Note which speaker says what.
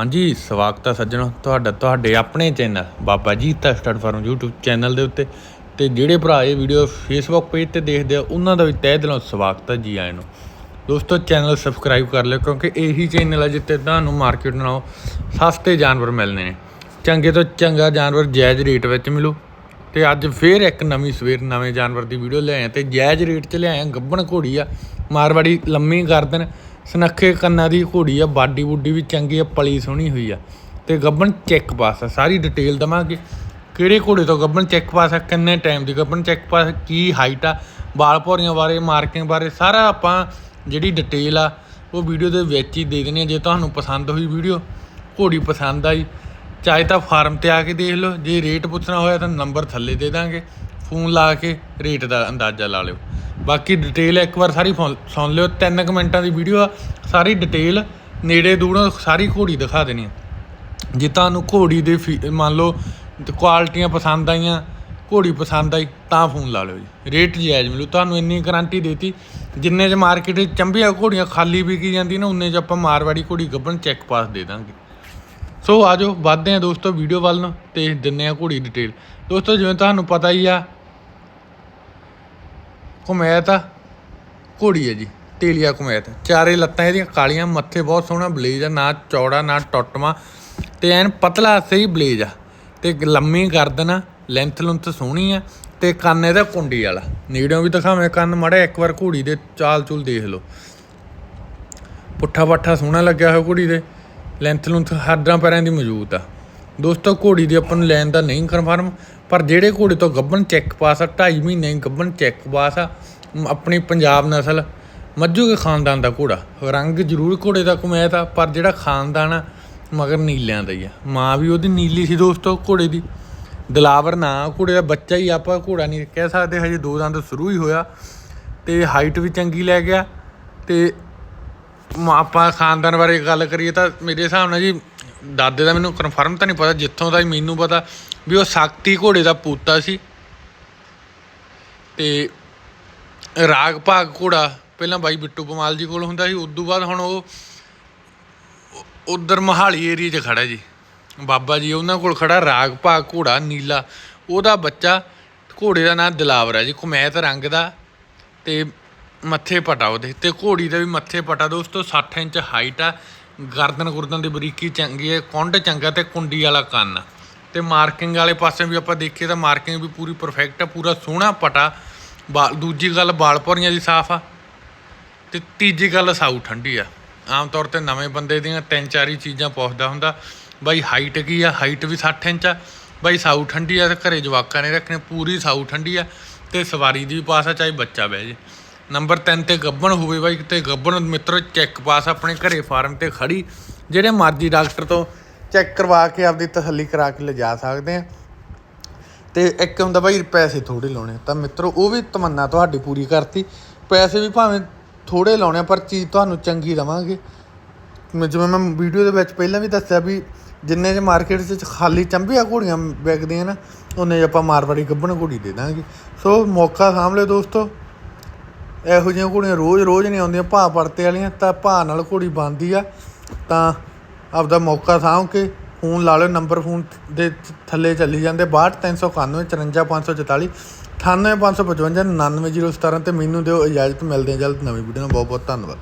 Speaker 1: ਹਾਂਜੀ, ਸਵਾਗਤ ਹੈ ਸੱਜਣੋ ਤੁਹਾਡਾ, ਤੁਹਾਡੇ ਆਪਣੇ ਚੈਨਲ ਬਾਬਾ ਜੀ ਤਾਂ ਸਟਾਰਟ ਫਾਰਮ YouTube ਚੈਨਲ ਦੇ ਉੱਤੇ। ਤੇ ਜਿਹੜੇ ਭਰਾ ਇਹ ਵੀਡੀਓ Facebook ਪੇਜ ਤੇ ਦੇਖਦੇ ਆ, ਉਹਨਾਂ ਦਾ ਵੀ ਤਹਿ ਦਿਲੋਂ ਸਵਾਗਤ ਹੈ ਜੀ ਆਇਆਂ ਨੂੰ। ਦੋਸਤੋ, ਚੈਨਲ ਸਬਸਕ੍ਰਾਈਬ ਕਰ ਲਿਓ, ਕਿਉਂਕਿ ਇਹੀ ਚੈਨਲ ਹੈ ਜਿੱਤੇ ਤੁਹਾਨੂੰ ਮਾਰਕੀਟ ਨਾਲੋਂ ਸਸਤੇ ਜਾਨਵਰ ਮਿਲਣੇ ਨੇ। ਚੰਗੇ ਤੋਂ ਚੰਗਾ ਜਾਨਵਰ ਜਾਇਜ਼ ਰੇਟ ਵਿੱਚ ਮਿਲੂ। ਤੇ ਅੱਜ ਫੇਰ ਇੱਕ ਨਵੀਂ ਸਵੇਰ ਨਵੇਂ ਜਾਨਵਰ ਦੀ ਵੀਡੀਓ ਲਿਆਏ ਤੇ ਜਾਇਜ਼ ਰੇਟ 'ਚ ਲਿਆਏ ਗੱਬਣ ਘੋੜੀ ਆ, ਮਾਰਵਾੜੀ ਲੰਮੀ ਕਰਦੇ ਨੇ ਸਨੱਖੇ ਕੰਨਾਂ ਦੀ ਘੋੜੀ ਆ, ਬਾਡੀ ਬੁੱਡੀ ਵੀ ਚੰਗੀ ਆ, ਪਲੀ ਸੋਹਣੀ ਹੋਈ ਆ। ਤੇ ਗੱਬਣ ਚੈੱਕ ਪਾਸ ਆ, ਸਾਰੀ ਡਿਟੇਲ ਦਵਾਂਗੇ। ਕਿਹੜੇ ਘੋੜੇ ਤੋਂ ਗੱਬਣ ਚੈੱਕ ਪਾਸ ਆ, ਕਿੰਨੇ ਟਾਈਮ ਦੀ ਗੱਬਣ ਚੈੱਕ ਪਾਸ ਕੀ ਹਾਈਟ ਆ ਬਾਲ ਭੌਰੀਆਂ ਬਾਰੇ ਮਾਰਕਿੰਗ ਬਾਰੇ, ਸਾਰਾ ਆਪਾਂ ਜਿਹੜੀ ਡਿਟੇਲ ਆ, ਉਹ ਵੀਡੀਓ ਦੇ ਵਿੱਚ ਹੀ ਦੇ ਦੇਣੀ ਆ, ਜੇ ਤੁਹਾਨੂੰ ਪਸੰਦ ਹੋਈ ਵੀਡੀਓ ਘੋੜੀ ਪਸੰਦ ਆਈ, ਚਾਹੇ ਤਾਂ ਫਾਰਮ ਤੇ ਆ ਕੇ ਦੇਖ ਲਓ, ਜੇ ਰੇਟ ਪੁੱਛਣਾ ਹੋਇਆ ਤਾਂ ਨੰਬਰ ਥੱਲੇ ਦੇ ਦਾਂਗੇ, ਫੋਨ ਲਾ ਕੇ ਰੇਟ ਦਾ ਅੰਦਾਜ਼ਾ ਲਾ ਲਿਓ। ਬਾਕੀ ਡਿਟੇਲ ਇੱਕ ਵਾਰ ਸਾਰੀ ਫੋਨ- ਸੁਣ ਲਿਓ 3 ਕੁ ਮਿੰਟਾਂ ਦੀ ਵੀਡੀਓ ਆ, ਸਾਰੀ ਡਿਟੇਲ ਨੇੜੇ ਦੂਰੋਂ ਸਾਰੀ ਘੋੜੀ ਦਿਖਾ ਦੇਣੀ ਆ। ਜੇ ਤੁਹਾਨੂੰ ਘੋੜੀ ਦੇ ਫੀ- ਮੰਨ ਲਓ ਕੁਆਲਿਟੀਆਂ ਪਸੰਦ ਆਈਆਂ, ਘੋੜੀ ਪਸੰਦ ਆਈ, ਤਾਂ ਫੋਨ ਲਾ ਲਿਓ ਜੀ। ਰੇਟ ਜਾਇਜ਼ ਮਿਲੂ। ਤੁਹਾਨੂੰ ਇੰਨੀ ਗਾਰੰਟੀ ਦੇਤੀ, ਜਿੰਨੇ ਚ ਮਾਰਕੀਟ ਵਿੱਚ ਚੰਬੀਆਂ ਘੋੜੀਆਂ ਖਾਲੀ ਵਿਕੀ ਜਾਂਦੀ ਨਾ, ਉਨੇ ਚ ਆਪਾਂ ਮਾਰਵਾੜੀ ਘੋੜੀ ਗੱਬਣ ਚੈੱਕ ਪਾਸ ਦੇ ਦਾਂਗੇ। ਸੋ ਆਜੋ ਵੱਧਦੇ ਆ ਦੋਸਤੋ ਵੀਡੀਓ ਵੱਲ ਨੂੰ ਤੇ ਦਿੰਨੇ ਆ ਘੋੜੀ ਡਿਟੇਲ ਦੋਸਤੋ, ਜਿਵੇਂ ਤੁਹਾਨੂੰ ਪਤਾ ਹੀ ਆ ਕੁਮੈਤ ਆ। ਘੋੜੀ ਹੈ ਜੀ, ਤੇਲੀਆ ਕੁਮੈਤ। ਚਾਰੇ ਲੱਤਾਂ ਇਹਦੀਆਂ ਕਾਲੀਆਂ, ਮੱਥੇ ਬਹੁਤ ਸੋਹਣਾ ਬਲੇਜ ਆ, ਨਾ ਚੌੜਾ, ਨਾ ਟੁੱਟਵਾ। ਤੇ ਐਨ ਪਤਲਾ ਸਹੀ ਬਲੇਜ ਆ। ਤੇ ਲੰਮੀ ਗਰਦਨ ਆ ਲੈਂਥ ਲੁੰਥ ਸੋਹਣੀ ਆ। ਤੇ ਕੰਨ ਇਹਦਾ ਕੁੰਡੀ ਵਾਲਾ। ਨੇੜਿਓਂ ਵੀ ਦਿਖਾਵੇਂ ਕੰਨ ਮੜਾ ਇੱਕ ਵਾਰ ਘੋੜੀ ਦੇ ਚਾਲ ਚੂਲ ਦੇਖ ਲਓ। ਪੁੱਠਾ ਪੱਠਾ ਸੋਹਣਾ ਲੱਗਿਆ ਹੋਇਆ ਘੋੜੀ ਦੇ। ਲੈਂਥ ਲੁੰਥ ਹੱਡਾਂ ਪੈਰਾਂ ਦੀ ਮੌਜੂਦ ਆ। ਦੋਸਤੋ, ਘੋੜੀ ਦੀ ਆਪਾਂ ਨੂੰ ਲੈਣ ਦਾ ਨਹੀਂ ਕਨਫਰਮ ਪਰ ਜਿਹੜੇ ਘੋੜੇ ਤੋਂ ਗੱਬਨ ਚੈੱਕ ਪਾਸ ਆ 2.5 ਮਹੀਨੇ ਗੱਬਨ ਚੈੱਕ ਪਾਸ ਆ ਆਪਣੀ ਪੰਜਾਬ ਨਸਲ ਮੱਝੂ ਕੇ ਖਾਨਦਾਨ ਦਾ ਘੋੜਾ। ਰੰਗ ਜ਼ਰੂਰ ਘੋੜੇ ਦਾ ਕਮੈਤ ਆ, ਪਰ ਜਿਹੜਾ ਖਾਨਦਾਨ ਆ, ਮਗਰ ਨੀਲਿਆਂ ਦਾ ਹੀ ਆ। ਮਾਂ ਵੀ ਉਹਦੀ ਨੀਲੀ ਸੀ ਦੋਸਤੋ ਘੋੜੇ ਦੀ। ਦਲਾਵਰ ਨਾ ਘੋੜੇ ਦਾ, ਬੱਚਾ ਹੀ ਆਪਾਂ ਘੋੜਾ ਨਹੀਂ ਕਹਿ ਸਕਦੇ, ਹਜੇ ਦੋ ਦੰਦ ਸ਼ੁਰੂ ਹੀ ਹੋਇਆ। ਤੇ ਹਾਈਟ ਵੀ ਚੰਗੀ ਲੈ ਗਿਆ। ਤੇ ਮ- ਆਪਾਂ ਖਾਨਦਾਨ ਬਾਰੇ ਗੱਲ ਕਰੀਏ ਤਾਂ ਮੇਰੇ ਹਿਸਾਬ ਨਾਲ ਜੀ, ਦਾਦੇ ਦਾ ਮੈਨੂੰ ਕਨਫਰਮ ਤਾਂ ਨਹੀਂ ਪਤਾ, ਜਿੱਥੋਂ ਦਾ ਮੈਨੂੰ ਪਤਾ ਵੀ ਉਹ ਸਾਕਤੀ ਘੋੜੇ ਦਾ ਪੂਤਾ ਸੀ। ਤੇ ਰਾਗ ਭਾਗ ਘੋੜਾ ਪਹਿਲਾਂ ਬਾਈ ਬਿੱਟੂ ਪਮਾਲ ਜੀ ਕੋਲ ਹੁੰਦਾ ਸੀ ਉਦੋਂ ਬਾਅਦ ਹੁਣ ਉਹ ਉਧਰ ਮਹਾਲੀ ਏਰੀਆ 'ਚ ਖੜਾ ਜੀ। ਬਾਬਾ ਜੀ ਉਹਨਾਂ ਕੋਲ ਖੜਾ ਰਾਗ ਭਾਗ ਘੋੜਾ ਨੀਲਾ, ਉਹਦਾ ਬੱਚਾ ਘੋੜੇ ਦਾ ਨਾਂ ਦਿਲਾਵਰ ਹੈ ਜੀ ਕੁਮੈਤ ਰੰਗ ਦਾ ਤੇ ਮੱਥੇ ਪਟਾ ਉਹਦੇ। ਤੇ ਘੋੜੀ ਦਾ ਵੀ ਮੱਥੇ ਪਟਾ ਦੋਸਤੋ 60 ਇੰਚ ਹਾਈਟ ਆ, ਗਰਦਨ ਗੁਰਦਨ ਦੀ ਬਰੀਕੀ ਚੰਗੀ ਹੈ ਕੁੰਡ ਚੰਗਾ ਤੇ ਕੁੰਡੀ ਵਾਲਾ ਕੰਨ ਆ। ਤੇ ਮਾਰਕਿੰਗ ਵਾਲੇ ਪਾਸੇ ਵੀ ਆਪਾਂ ਦੇਖੀਏ ਤਾਂ ਮਾਰਕਿੰਗ ਵੀ ਪੂਰੀ ਪਰਫੈਕਟ ਆ, ਪੂਰਾ ਸੋਹਣਾ ਪਟਾ। ਬਾਲ, ਦੂਜੀ ਗੱਲ ਬਾਲ ਭੌਰੀਆਂ ਦੀ ਸਾਫ਼ ਆ। ਤੇ ਤੀਜੀ ਗੱਲ ਸਾਊ ਠੰਡੀ ਆ। ਆਮ ਤੌਰ ਤੇ ਨਵੇਂ ਬੰਦੇ ਦੀਆਂ ਤਿੰਨ ਚਾਰ ਹੀ ਚੀਜ਼ਾਂ ਪੁੱਛਦਾ ਹੁੰਦਾ, ਬਾਈ ਹਾਈਟ ਕੀ ਆ? ਹਾਈਟ ਵੀ 60 ਇੰਚ ਆ। ਬਾਈ ਸਾਊ ਠੰਡੀ ਆ ਤੇ ਘਰੇ ਜਵਾਕਾਂ ਨੇ ਰੱਖਣੇ, ਪੂਰੀ ਸਾਊ ਠੰਡੀ ਆ। ਤੇ ਸਵਾਰੀ ਦੀ ਵੀ ਪਾਸ ਆ, ਚਾਹੇ ਬੱਚਾ ਬਹਿ ਜੇ। ਨੰਬਰ 3 ਤੇ ਗੱਬਣ ਹੋਵੇ ਬਾਈ ਕਿਤੇ ਗੱਬਣ ਮਿੱਤਰ, ਚੈੱਕ ਪਾਸ ਆਪਣੇ ਘਰੇ ਫਾਰਮ ਤੇ ਖੜੀ। ਜਿਹੜੇ ਮਰਜ਼ੀ ਡਾਕਟਰ ਤੋਂ ਚੈੱਕ ਕਰਵਾ ਕੇ ਆਪਦੀ ਤਸੱਲੀ ਕਰਾ ਕੇ ਲਿਜਾ ਸਕਦੇ ਆ। ਤੇ ਇੱਕ ਹੁੰਦਾ ਬਾਈ ਪੈਸੇ ਥੋੜੇ ਲਾਉਣੇ ਤਾਂ ਮਿੱਤਰੋ ਉਹ ਵੀ ਤਮੰਨਾ ਤੁਹਾਡੀ ਪੂਰੀ ਕਰਤੀ। ਪੈਸੇ ਵੀ ਭਾਵੇਂ ਥੋੜੇ ਲਾਉਣੇ ਆ, ਪਰ ਚੀਜ਼ ਤੁਹਾਨੂੰ ਚੰਗੀ ਦਵਾਂਗੇ ਜਿਵੇਂ ਮੈਂ ਵੀਡੀਓ ਦੇ ਵਿੱਚ ਪਹਿਲਾਂ ਵੀ ਦੱਸਿਆ ਵੀ ਜਿੰਨੇ ਜੇ ਮਾਰਕੀਟ 'ਚ ਖਾਲੀ ਚੰਬੀਆਂ ਘੋੜੀਆਂ ਵਿਕਦੀਆਂ ਨਾ ਉਹਨੇ 'ਚ ਆਪਾਂ ਮਾਰਵਾੜੀ ਗੱਬਣ ਘੋੜੀ ਦੇ ਦਾਂਗੇ। ਸੋ ਮੌਕਾ ਸਾਂਭ ਲਿਓ ਦੋਸਤੋ। ਇਹੋ ਜਿਹੀਆਂ ਘੋੜੀਆਂ ਰੋਜ਼-ਰੋਜ਼ ਨਹੀਂ ਆਉਂਦੀਆਂ ਭਾਅ ਪੜਤੇ ਵਾਲੀਆਂ ਤਾਂ ਭਾਅ ਨਾਲ ਘੋੜੀ ਬਣਦੀ ਆ ਤਾਂ ਆਪਦਾ ਮੌਕਾ ਸਾਂਭ ਕੇ ਫੋਨ ਲਾ ਲਓ, ਨੰਬਰ ਫੋਨ ਦੇ ਥੱਲੇ ਚੱਲੀ ਜਾਂਦੇ। 62391 54544 98555 99017 ਤੇ ਮੈਨੂੰ ਦਿਓ ਇਜਾਜ਼ਤ। ਮਿਲਦੇ ਹਾਂ ਜਲਦ ਨਵੀਂ ਵੀਡੀਓ ਨਾਲ। ਬਹੁਤ ਬਹੁਤ ਧੰਨਵਾਦ।